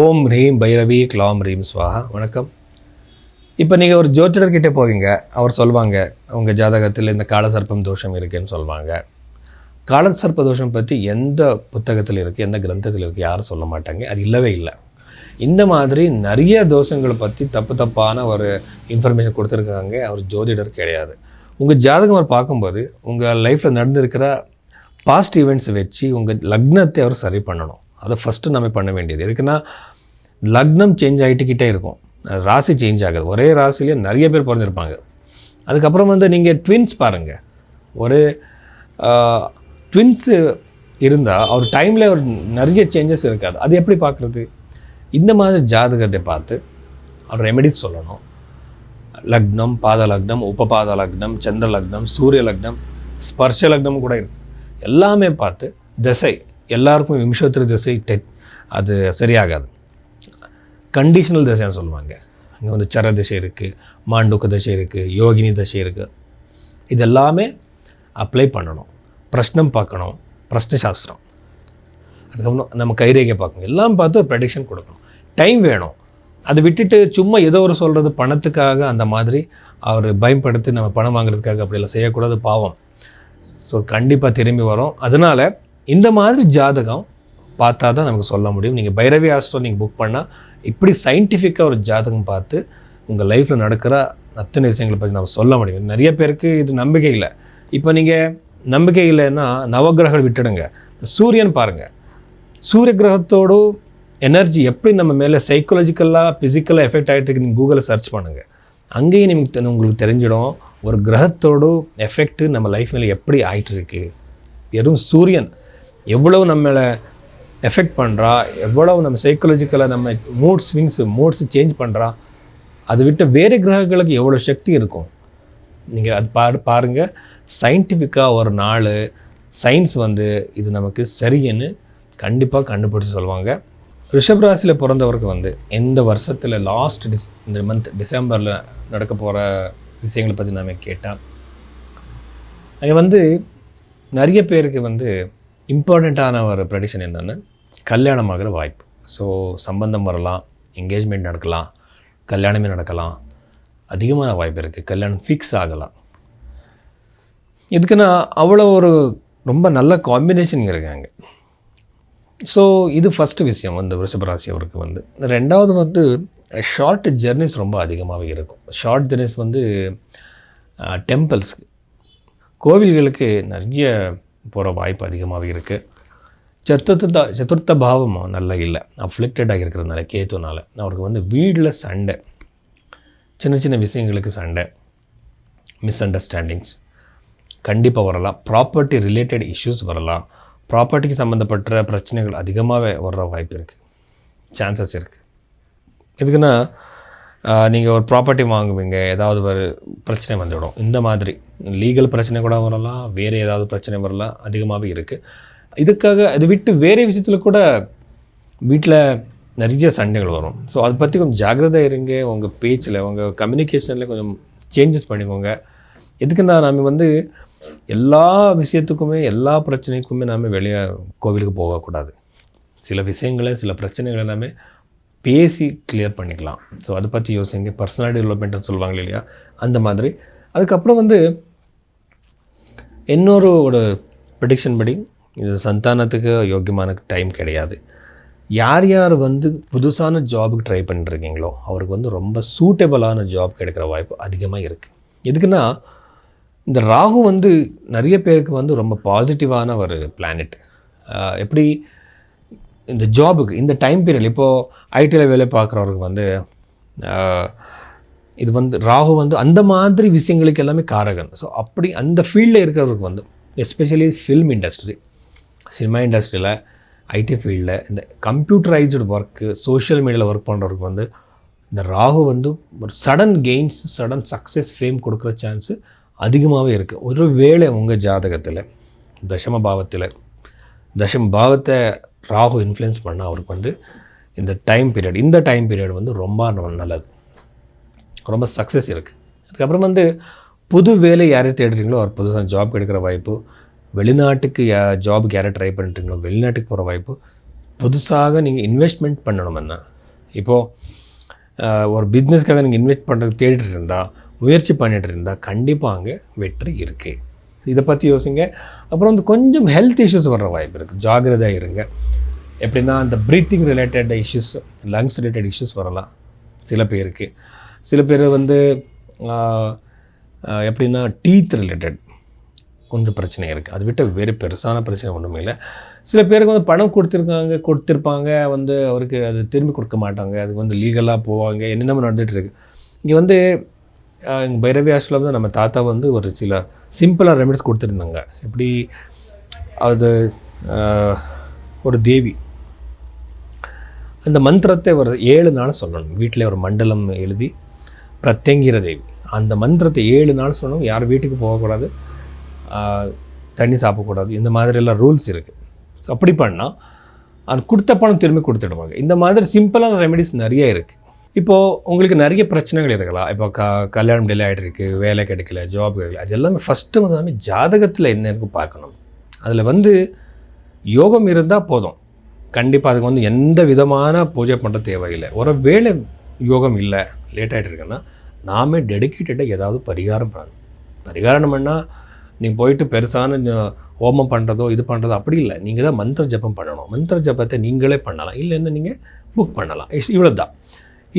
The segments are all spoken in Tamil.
ஓம் ஹ்ரீம் பைரவி க்ளாம் ரீம் ஸ்வாஹா வணக்கம். இப்போ நீங்கள் ஒரு ஜோதிடர்கிட்ட போவீங்க அவர் சொல்லுவாங்க உங்கள் ஜாதகத்தில் இந்த காலசர்ப்பம் தோஷம் இருக்குன்னு சொல்லுவாங்க காலசர்ப்ப தோஷம் பற்றி எந்த புத்தகத்தில் இருக்குது எந்த கிரந்தத்தில் இருக்குது யாரும் சொல்ல மாட்டாங்க. அது இல்லவே இல்லை. இந்த மாதிரி நிறைய தோஷங்களை பற்றி தப்பு தப்பான ஒரு இன்ஃபர்மேஷன் கொடுத்துருக்காங்க அவர் ஜோதிடர் கிடையாது. உங்கள் ஜாதகம் அவர் பார்க்கும்போது உங்கள் லைஃப்பில் நடந்திருக்கிற பாஸ்ட் ஈவெண்ட்ஸை வச்சு உங்கள் லக்னத்தை அவர் சரி பண்ணணும். அதை ஃபஸ்ட்டு நம்ம பண்ண வேண்டியது. எதுக்குன்னா லக்னம் சேஞ்ச் ஆகிட்டுக்கிட்டே இருக்கும். ராசி சேஞ்ச் ஆகுது. ஒரே ராசிலேயே நிறைய பேர் பிறந்திருப்பாங்க. அதுக்கப்புறம் வந்து நீங்கள் ட்வின்ஸ் பாருங்கள் ஒரு ட்வின்ஸு இருந்தால் அவர் டைமில் ஒரு நிறைய சேஞ்சஸ் இருக்காது. அது எப்படி பார்க்குறது இந்த மாதிரி ஜாதகத்தை பார்த்து அவர் ரெமெடிஸ் சொல்லணும். லக்னம் பாத லக்னம் உபபாத லக்னம் சந்திர லக்னம் சூரிய லக்னம் ஸ்பர்ஷ லக்னம் கூட இருக்கு. எல்லாமே பார்த்து திசை எல்லாருக்கும் விம்சோத்திர திசை டெட். அது சரியாகாது. கண்டிஷனல் திசைன்னு சொல்லுவாங்க. அங்கே வந்து சர திசை இருக்குது மாண்டுக்க திசை இருக்குது யோகினி திசை இருக்குது இது எல்லாமே அப்ளை பண்ணணும். பிரஷ்னம் பார்க்கணும். பிரஷ்ன சாஸ்திரம் அதுக்கப்புறம் நம்ம கைரேகை பார்க்கணும். எல்லாம் பார்த்து ஒரு ப்ரெடிக்ஷன் கொடுக்கணும். டைம் வேணும். அதை விட்டுட்டு சும்மா ஏதோ ஒரு சொல்கிறது பணத்துக்காக அந்த மாதிரி அவர் பயன்படுத்தி நம்ம பணம் வாங்குறதுக்காக அப்படியெல்லாம் செய்யக்கூடாது பாவம். ஸோ கண்டிப்பாக திரும்பி வரும். அதனால் இந்த மாதிரி ஜாதகம் பார்த்தா தான் நமக்கு சொல்ல முடியும். நீங்கள் பைரவி ஆஸ்ட்ரோ நீங்கள் புக் பண்ணால் இப்படி சயின்டிஃபிக்காக ஒரு ஜாதகம் பார்த்து உங்கள் லைஃப்பில் நடக்கிற அத்தனை விஷயங்களை பற்றி நம்ம சொல்ல முடியும். நிறைய பேருக்கு இது நம்பிக்கை இல்லை. இப்போ நீங்கள் நம்பிக்கை இல்லைன்னா நவகிரகம் விட்டுடுங்க. சூரியன் பாருங்கள் சூரிய கிரகத்தோடு எனர்ஜி எப்படி நம்ம மேலே சைக்காலஜிக்கலாக ஃபிசிக்கலாக எஃபெக்ட் ஆகிட்டு இருக்கு நீங்கள் கூகுளில் சர்ச் பண்ணுங்கள் அங்கேயும் நீங்கள் உங்களுக்கு தெரிஞ்சிடும் ஒரு கிரகத்தோட எஃபெக்ட்டு நம்ம லைஃப் மேலே எப்படி ஆயிட்டு இருக்கு. வெறும் சூரியன். எவ்வளவு நம்மளை எஃபெக்ட் பண்ணுறா எவ்வளவு நம்ம சைக்காலஜிக்கலாக நம்ம மூட் ஸ்விங்ஸ் மூட்ஸ் சேஞ்ச் பண்ணுறா அதை விட்டு வேறு கிரகங்களுக்கு எவ்வளோ சக்தி இருக்கும்? நீங்கள் அது பாரு பாருங்கள் சயின்டிஃபிக்காக ஒரு நாள் சயின்ஸ் வந்து இது நமக்கு சரின்னு கண்டிப்பாக கண்டுபிடிச்சி சொல்லுவாங்க. ரிஷப் ராசியில் பிறந்தவருக்கு வந்து எந்த வருஷத்தில் லாஸ்ட் டிஸ் இந்த மந்த் டிசம்பரில் நடக்க போகிற விஷயங்களை பற்றி நாம கேட்டால் அங்கே வந்து நிறைய பேருக்கு வந்து இம்பார்ட்டண்ட்டான ஒரு ப்ரெடிஷன் என்னென்னு கல்யாணம் ஆகிற வாய்ப்பு. ஸோ சம்பந்தம் வரலாம் என்கேஜ்மெண்ட் நடக்கலாம் கல்யாணமே நடக்கலாம். அதிகமான வாய்ப்பு இருக்குது கல்யாணம் ஃபிக்ஸ் ஆகலாம். இதுக்குன்னா அவ்வளோ ஒரு ரொம்ப நல்ல காம்பினேஷன் இருக்காங்க. ஸோ இது ஃபஸ்ட்டு விஷயம் வந்து ரிஷபராசி அவருக்கு வந்து. ரெண்டாவது வந்து ஷார்ட் ஜெர்னிஸ் ரொம்ப அதிகமாகவே இருக்கும். ஷார்ட் ஜெர்னிஸ் வந்து டெம்பிள்ஸ்க்கு கோவில்களுக்கு நிறைய போகிற வாய்ப்பு அதிகமாகவே இருக்குது சத்துர்த்த சதுர்த்த பாவம் நல்லா இல்லை. அஃப்ளிக்டடாக இருக்கிறதுனால கேத்துனால அவருக்கு வந்து வீட்டில் சண்டை. சின்ன சின்ன விஷயங்களுக்கு சண்டை. மிஸ் அண்டர்ஸ்டாண்டிங்ஸ் கண்டிப்பாக வரலாம். ப்ராப்பர்ட்டி ரிலேட்டட் இஷ்யூஸ் வரலாம். ப்ராப்பர்ட்டிக்கு சம்மந்தப்பட்ட பிரச்சனைகள் அதிகமாகவே வர்ற வாய்ப்பு இருக்குது சான்சஸ் இருக்குது எதுக்குன்னா நீங்கள் ஒரு ப்ராப்பர்ட்டி வாங்குவீங்க ஏதாவது ஒரு பிரச்சனை வந்துவிடும். இந்த மாதிரி லீகல் பிரச்சனை கூட வரலாம் வேறு ஏதாவது பிரச்சனை வரலாம் அதிகமாகவே இருக்குது இதுக்காக அதை விட்டு வேறு விஷயத்தில் கூட வீட்டில் நிறைய சண்டைகள் வரும். ஸோ அதை பற்றி கொஞ்சம் ஜாக்கிரதை இருங்க. உங்கள் பேச்சில் உங்கள் கம்யூனிகேஷனில் கொஞ்சம் சேஞ்சஸ் பண்ணிக்கோங்க. எதுக்குன்னா நம்ம வந்து எல்லா விஷயத்துக்குமே எல்லா பிரச்சனைக்குமே நாம வெளியே கோவிலுக்கு போகக்கூடாது. சில விஷயங்களை சில பிரச்சனைகளை எல்லாமே பேசி கிளியர் பண்ணிக்கலாம். ஸோ அதை பற்றி யோசிங்க. பர்சனாலிட்டி டெவலப்மெண்ட்னு சொல்லுவாங்க இல்லையா? அந்த மாதிரி. அதுக்கப்புறம் வந்து இன்னொரு ஒரு ப்ரெடிக்ஷன் படி இது சந்தானத்துக்கு யோக்கியமான டைம் கிடையாது. யார் யார் வந்து புதுசான ஜாபுக்கு ட்ரை பண்ணிருக்கீங்களோ அவருக்கு வந்து ரொம்ப சூட்டபிளான ஜாப் கிடைக்கிற வாய்ப்பு அதிகமாக இருக்குது எதுக்குன்னா இந்த ராகு வந்து நிறைய பேருக்கு வந்து ரொம்ப பாசிட்டிவான ஒரு பிளானெட் எப்படி இந்த ஜாபுக்கு இந்த டைம் பீரியட் இப்போது ஐடியில் வேலை பார்க்குறவருக்கு வந்து இது வந்து ராகு வந்து அந்த மாதிரி விஷயங்களுக்கு எல்லாமே காரகன். ஸோ அப்படி அந்த ஃபீல்டில் இருக்கிறவருக்கு வந்து எஸ்பெஷலி ஃபில்ம் இண்டஸ்ட்ரி சினிமா இண்டஸ்ட்ரியில் ஐடி ஃபீல்டில் இந்த கம்ப்யூட்டரைஸ்டு ஒர்க்கு சோஷியல் மீடியாவில் ஒர்க் பண்ணுறவருக்கு வந்து இந்த ராகு வந்து ஒரு sudden gains sudden success fame கொடுக்குற சான்ஸு அதிகமாகவே இருக்குது ஒரு வேளை உங்கள் ஜாதகத்தில் தசம பாவத்தில் தசம பாவத்தை ராகு இன்ஃப்ளூயன்ஸ் பண்ணால் அவருக்கு வந்து இந்த டைம் பீரியட் இந்த டைம் பீரியட் வந்து ரொம்ப நல்லது. ரொம்ப சக்ஸஸ் இருக்குது அதுக்கப்புறம் வந்து புது வேலை யாரை தேடுறீங்களோ அவர் புதுசாக ஜாப் கிடைக்கிற வாய்ப்பு வெளிநாட்டுக்கு யா ஜாபுக்கு யாரை ட்ரை பண்ணுறீங்களோ வெளிநாட்டுக்கு போகிற வாய்ப்பு புதுசாக நீங்கள் இன்வெஸ்ட்மெண்ட் பண்ணணும்னா இப்போது ஒரு பிஸ்னஸ்க்காக நீங்கள் இன்வெஸ்ட் பண்ணுறது தேடிட்டு இருந்தால் முயற்சி பண்ணிட்டு இருந்தால் கண்டிப்பாக அங்கே வெற்றி இருக்குது இதை பற்றி யோசிங்க. அப்புறம் வந்து கொஞ்சம் ஹெல்த் இஷ்யூஸ் வர்ற வாய்ப்பு இருக்குது ஜாகிரதையாக இருங்க. எப்படின்னா அந்த breathing related issues lungs related issues வரலாம். சில பேருக்கு. சில பேர் வந்து எப்படின்னா டீத் ரிலேட்டட் கொஞ்சம் பிரச்சனை இருக்குது அது விட்டு வேறு பெருசான பிரச்சனை ஒன்றுமே இல்லை. சில பேருக்கு வந்து பணம் கொடுத்துருக்காங்க கொடுத்துருப்பாங்க வந்து அவருக்கு அது திரும்பி கொடுக்க மாட்டாங்க. அதுக்கு வந்து லீகலாக போவாங்க. என்னென்ன நடந்துகிட்டு இருக்கு. இங்கே வந்து எங்கள் பைரவி ஹாஸ்டலில் வந்து நம்ம தாத்தா வந்து ஒரு சில சிம்பிளாக ரெமெடிஸ் கொடுத்துருந்தாங்க. எப்படி அது ஒரு தேவி. அந்த மந்திரத்தை ஒரு ஏழு நாள் சொல்லணும். வீட்டில் ஒரு மண்டலம் எழுதி பிரத்யங்கிற தேவி. அந்த மந்திரத்தை ஏழு நாள் சொல்லணும். யார் வீட்டுக்கு போகக்கூடாது தண்ணி சாப்பிடக்கூடாது. இந்த மாதிரி எல்லாம் ரூல்ஸ் இருக்குது ஸோ அப்படி பண்ணால் அது கொடுத்த பணம் திரும்பி கொடுத்துடுவாங்க. இந்த மாதிரி சிம்பிளான ரெமெடிஸ் நிறைய இருக்குது இப்போது உங்களுக்கு நிறைய பிரச்சனைகள் இருக்கலாம். இப்போ க கல்யாணம் டிலே ஆகிட்டு இருக்குது வேலை கிடைக்கல ஜாப் கிடைக்கல. அது எல்லாமே ஃபஸ்ட்டு முதலாமே ஜாதகத்தில் என்ன பார்க்கணும். அதில் வந்து யோகம் இருந்தால் போதும். கண்டிப்பாக அதுக்கு வந்து எந்த விதமான பூஜை பண்ணுற தேவையில்லை. ஒரு வேலை யோகம் இல்லை லேட் ஆகிட்டு இருக்குன்னா நாமே டெடிக்கேட்டடாக ஏதாவது பரிகாரம் பண்ணணும். பரிகாரம் பண்ணால் நீங்கள் போயிட்டு பெருசான ஹோமம் பண்ணுறதோ இது பண்ணுறதோ அப்படி இல்லை. நீங்கள் தான் மந்திர ஜபம் பண்ணணும். மந்திர ஜபத்தை நீங்களே பண்ணலாம். இல்லைன்னா நீங்கள் புக் பண்ணலாம். இவ்வளோ தான்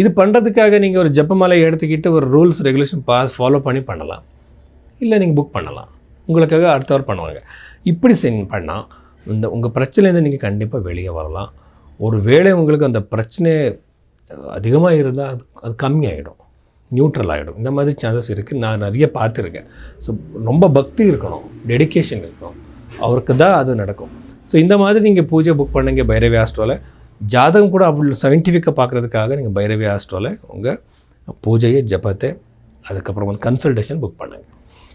இது பண்ணுறதுக்காக நீங்கள் ஒரு ஜப்பமாலை எடுத்துக்கிட்டு ஒரு ரூல்ஸ் ரெகுலேஷன் பாஸ் ஃபாலோ பண்ணி பண்ணலாம். இல்லை நீங்கள் புக் பண்ணலாம். உங்களுக்காக அடுத்தவர் பண்ணுவாங்க. இப்படி செஞ்சு பண்ணால் இந்த உங்கள் பிரச்சனையிலேருந்து நீங்கள் கண்டிப்பாக வெளியே வரலாம். ஒரு வேளை உங்களுக்கு அந்த பிரச்சனை அதிகமாக இருந்தால் அது அது கம்மியாகிடும் நியூட்ரல் ஆகிடும் இந்த மாதிரி சான்சஸ் இருக்குது நான் நிறைய பார்த்துருக்கேன். ஸோ ரொம்ப பக்தி இருக்கணும். டெடிகேஷன் இருக்கணும். அவருக்கு தான் அது நடக்கும். ஸோ இந்த மாதிரி நீங்கள் பூஜை புக் பண்ணுங்க பைரவி ஆஸ்ட்ரோவில் ஜாதகம் கூட அவ்வளோ சயின்டிஃபிக்காக பார்க்குறதுக்காக நீங்கள் பைரவி ஆஸ்ட்ரோவில் உங்கள் பூஜையை ஜபத்தை அதுக்கப்புறம் வந்து கன்சல்டேஷன் புக் பண்ணுங்கள்